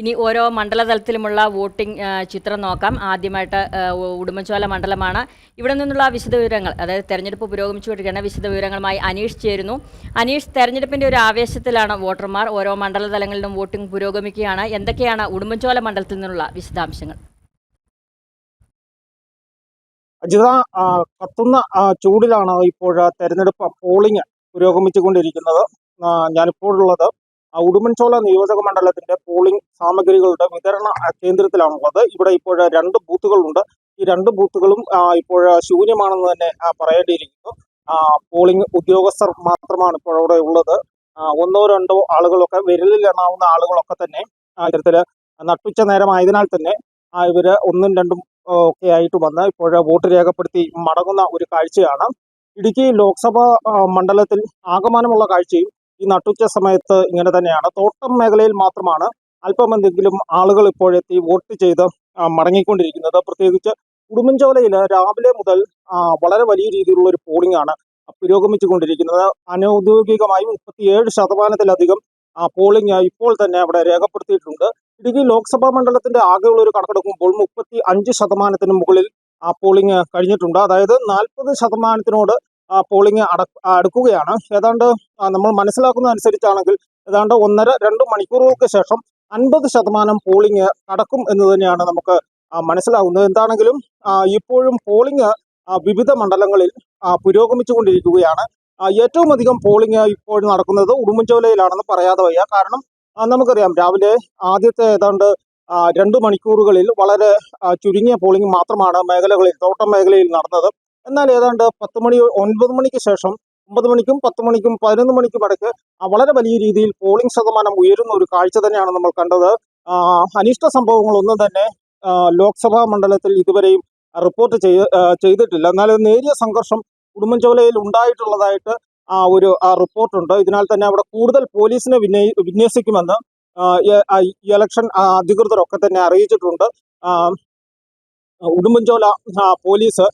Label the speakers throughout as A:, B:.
A: ഇനി ഓരോ മണ്ഡലതലത്തിലുമുള്ള വോട്ടിംഗ് ചിത്രം നോക്കാം. ആദ്യമായിട്ട് ഉടുമ്പൻചോല മണ്ഡലമാണ്. ഇവിടെ നിന്നുള്ള വിശദ വിവരങ്ങൾ അതായത് തെരഞ്ഞെടുപ്പ് പുരോഗമിച്ചുകൊണ്ടിരിക്കുന്ന വിശദവിവരങ്ങളുമായി അനീഷ് ചേരുന്നു. അനീഷ് തെരഞ്ഞെടുപ്പിന്റെ ഒരു ആവേശത്തിലാണ് വോട്ടർമാർ ഓരോ മണ്ഡലതലങ്ങളിലും വോട്ടിംഗ് പുരോഗമിക്കുകയാണ്. എന്തൊക്കെയാണ് ഉടുമ്പൻചോല മണ്ഡലത്തിൽ നിന്നുള്ള വിശദാംശങ്ങൾ?
B: അജിത കത്തുന്ന ചൂടിലാണ് ഇപ്പോൾ തെരഞ്ഞെടുപ്പ് പോളിംഗ് പുരോഗമിച്ചുകൊണ്ടിരിക്കുന്നത് ഞാനിപ്പോഴുള്ളത് ഉടുമ്പൻചോല നിയോജക മണ്ഡലത്തിന്റെ പോളിംഗ് സാമഗ്രികളുടെ വിതരണ കേന്ദ്രത്തിലാണുള്ളത്. ഇവിടെ ഇപ്പോൾ രണ്ട് ബൂത്തുകളുണ്ട്. ഈ രണ്ട് ബൂത്തുകളും ഇപ്പോൾ ശൂന്യമാണെന്ന് തന്നെ പറയേണ്ടിയിരിക്കുന്നു. പോളിംഗ് ഉദ്യോഗസ്ഥർ മാത്രമാണ് ഇപ്പോൾ അവിടെ ഉള്ളത്. ഒന്നോ രണ്ടോ ആളുകളൊക്കെ വിരലിൽ എണ്ണാവുന്ന ആളുകളൊക്കെ തന്നെ ഇത്തരത്തിൽ നട്ടുച്ച നേരമായതിനാൽ തന്നെ ഇവർ ഒന്നും രണ്ടും ഒക്കെ ആയിട്ട് വന്ന് ഇപ്പോൾ വോട്ട് രേഖപ്പെടുത്തി മടങ്ങുന്ന ഒരു കാഴ്ചയാണ്. ഇടുക്കി ലോക്സഭാ മണ്ഡലത്തിൽ ആകമാനമുള്ള കാഴ്ചയും ഈ നട്ടുച്ച സമയത്ത് ഇങ്ങനെ തന്നെയാണ്. തോട്ടം മേഖലയിൽ മാത്രമാണ് അല്പം എന്തെങ്കിലും ആളുകൾ ഇപ്പോഴെത്തി വോട്ട് ചെയ്ത് മടങ്ങിക്കൊണ്ടിരിക്കുന്നത്. പ്രത്യേകിച്ച് ഉടുമ്പൻചോലയിൽ രാവിലെ മുതൽ വളരെ വലിയ രീതിയിലുള്ള ഒരു പോളിംഗ് ആണ് പുരോഗമിച്ചുകൊണ്ടിരിക്കുന്നത്. അനൗദ്യോഗികമായി മുപ്പത്തിയേഴ് ശതമാനത്തിലധികം പോളിംഗ് ഇപ്പോൾ തന്നെ അവിടെ രേഖപ്പെടുത്തിയിട്ടുണ്ട്. ഇടുക്കി ലോക്സഭാ മണ്ഡലത്തിന്റെ ആകെയുള്ള ഒരു കണക്കെടുക്കുമ്പോൾ മുപ്പത്തി അഞ്ച് ശതമാനത്തിന് മുകളിൽ ആ പോളിംഗ് കഴിഞ്ഞിട്ടുണ്ട്. അതായത് നാൽപ്പത് ശതമാനത്തിനോട് പോളിംഗ് അട- അടുക്കുകയാണ്. ഏതാണ്ട് നമ്മൾ മനസ്സിലാക്കുന്ന അനുസരിച്ചാണെങ്കിൽ ഏതാണ്ട് ഒന്നര രണ്ട് മണിക്കൂറുകൾക്ക് ശേഷം അൻപത് ശതമാനം പോളിംഗ് കടക്കും എന്ന് തന്നെയാണ് നമുക്ക് മനസ്സിലാകുന്നത് എന്താണെങ്കിലും ഇപ്പോഴും പോളിംഗ് വിവിധ മണ്ഡലങ്ങളിൽ പുരോഗമിച്ചു പുരോഗമിച്ചുകൊണ്ടിരിക്കുകയാണ്. ഏറ്റവും അധികം പോളിംഗ് ഇപ്പോൾ നടക്കുന്നത് ഉടുമ്പൻചോലയിലാണെന്ന് പറയാതെ വയ്യ. കാരണം നമുക്കറിയാം രാവിലെ ആദ്യത്തെ ഏതാണ്ട് രണ്ട് മണിക്കൂറുകളിൽ വളരെ ചുരുങ്ങിയ പോളിംഗ് മാത്രമാണ് മേഖലകളിൽ തോട്ടം മേഖലയിൽ നടന്നത്. എന്നാൽ ഏതാണ്ട് പത്ത് മണി ഒൻപത് മണിക്ക് ശേഷം ഒമ്പത് മണിക്കും പത്ത് മണിക്കും പതിനൊന്ന് മണിക്കും ഇടയ്ക്ക് വളരെ വലിയ രീതിയിൽ പോളിംഗ് ശതമാനം ഉയരുന്ന ഒരു കാഴ്ച തന്നെയാണ് നമ്മൾ കണ്ടത്. അനിഷ്ട സംഭവങ്ങളൊന്നും തന്നെ ലോക്സഭാ മണ്ഡലത്തിൽ ഇതുവരെയും റിപ്പോർട്ട് ചെയ്തിട്ടില്ല. എന്നാൽ നേരിയ സംഘർഷം ഉടുമ്പൻചോലയിൽ ഉണ്ടായിട്ടുള്ളതായിട്ട് ഒരു റിപ്പോർട്ടുണ്ട് ഇതിനാൽ തന്നെ അവിടെ കൂടുതൽ പോലീസിനെ വിന്യ വിന്യസിക്കുമെന്ന് ഇലക്ഷൻ അധികൃതരൊക്കെ തന്നെ അറിയിച്ചിട്ടുണ്ട്. ഉടുമ്പൻചോല പോലീസ്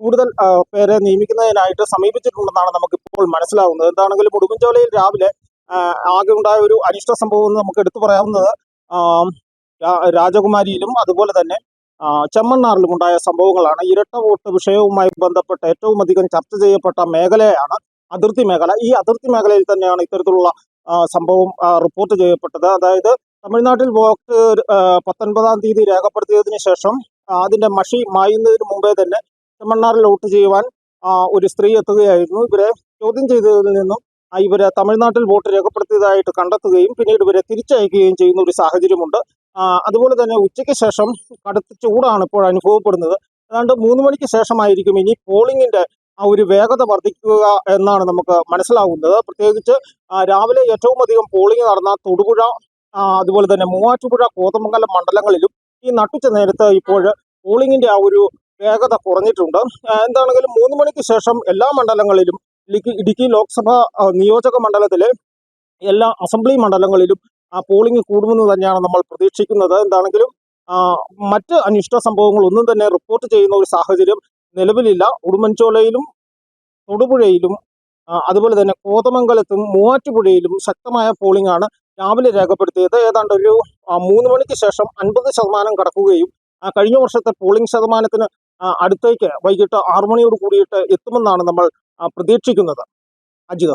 B: കൂടുതൽ പേരെ നിയമിക്കുന്നതിനായിട്ട് സമീപിച്ചിട്ടുണ്ടെന്നാണ് നമുക്കിപ്പോൾ മനസ്സിലാവുന്നത്. എന്താണെങ്കിലും ഉടുമ്പൻചോലയിൽ രാവിലെ ആകെ ഉണ്ടായ ഒരു അനിഷ്ട സംഭവം എന്ന് നമുക്ക് എടുത്തു പറയാവുന്നത് രാജകുമാരിയിലും അതുപോലെ തന്നെ ചെമ്മണ്ണാറിലും ഉണ്ടായ സംഭവങ്ങളാണ്. ഇരട്ട വോട്ട് വിഷയവുമായി ബന്ധപ്പെട്ട് ഏറ്റവും അധികം ചർച്ച ചെയ്യപ്പെട്ട മേഖലയാണ് അതിർത്തി മേഖല. ഈ അതിർത്തി മേഖലയിൽ തന്നെയാണ് ഇത്തരത്തിലുള്ള സംഭവം റിപ്പോർട്ട് ചെയ്യപ്പെട്ടത്. അതായത് തമിഴ്നാട്ടിൽ വോട്ട് പത്തൊൻപതാം തീയതി രേഖപ്പെടുത്തിയതിനു ശേഷം അതിന്റെ മഷി മായുന്നതിന് മുമ്പേ തന്നെ വോട്ട് ചെയ്യുവാൻ ഒരു സ്ത്രീ എത്തുകയായിരുന്നു. ഇവരെ ചോദ്യം ചെയ്തതിൽ നിന്നും ഇവരെ തമിഴ്നാട്ടിൽ വോട്ട് രേഖപ്പെടുത്തിയതായിട്ട് കണ്ടെത്തുകയും പിന്നീട് ഇവരെ തിരിച്ചയക്കുകയും ചെയ്യുന്ന ഒരു സാഹചര്യമുണ്ട്. അതുപോലെ തന്നെ ഉച്ചയ്ക്ക് ശേഷം കടുത്ത ചൂടാണ് ഇപ്പോൾ അനുഭവപ്പെടുന്നത്. ഏതാണ്ട് മൂന്ന് മണിക്ക് ശേഷമായിരിക്കും ഇനി പോളിംഗിന്റെ ആ ഒരു വേഗത വർദ്ധിക്കുക എന്നാണ് നമുക്ക് മനസ്സിലാകുന്നത് പ്രത്യേകിച്ച് രാവിലെ ഏറ്റവും അധികം പോളിംഗ് നടന്ന തൊടുപുഴ അതുപോലെ തന്നെ മൂവാറ്റുപുഴ കോതമംഗലം മണ്ഡലങ്ങളിലും ഈ നട്ടുച്ച നേരത്ത് ഇപ്പോൾ പോളിംഗിന്റെ ആ ഒരു വേഗത കുറഞ്ഞിട്ടുണ്ട്. എന്താണെങ്കിലും മൂന്ന് മണിക്ക് ശേഷം എല്ലാ മണ്ഡലങ്ങളിലും ഇടുക്കി ലോക്സഭാ നിയോജക മണ്ഡലത്തിലെ എല്ലാ അസംബ്ലി മണ്ഡലങ്ങളിലും ആ പോളിംഗ് കൂടുമെന്ന് തന്നെയാണ് നമ്മൾ പ്രതീക്ഷിക്കുന്നത്. എന്താണെങ്കിലും മറ്റ് അനിഷ്ട സംഭവങ്ങൾ ഒന്നും തന്നെ റിപ്പോർട്ട് ചെയ്യുന്ന ഒരു സാഹചര്യം നിലവിലില്ല. ഉടുമ്പൻചോലയിലും തൊടുപുഴയിലും അതുപോലെ തന്നെ കോതമംഗലത്തും മൂവാറ്റുപുഴയിലും ശക്തമായ പോളിംഗ് ആണ് രാവിലെ രേഖപ്പെടുത്തിയത്. ഏതാണ്ട് ഒരു മൂന്ന് മണിക്ക് ശേഷം അൻപത് ശതമാനം കടക്കുകയും കഴിഞ്ഞ വർഷത്തെ പോളിംഗ് ശതമാനത്തിന് അടുത്തേക്ക് വൈകിട്ട് ആറു മണിയോട് കൂടിയിട്ട് എത്തുമെന്നാണ് നമ്മൾ പ്രതീക്ഷിക്കുന്നത്. അജിത.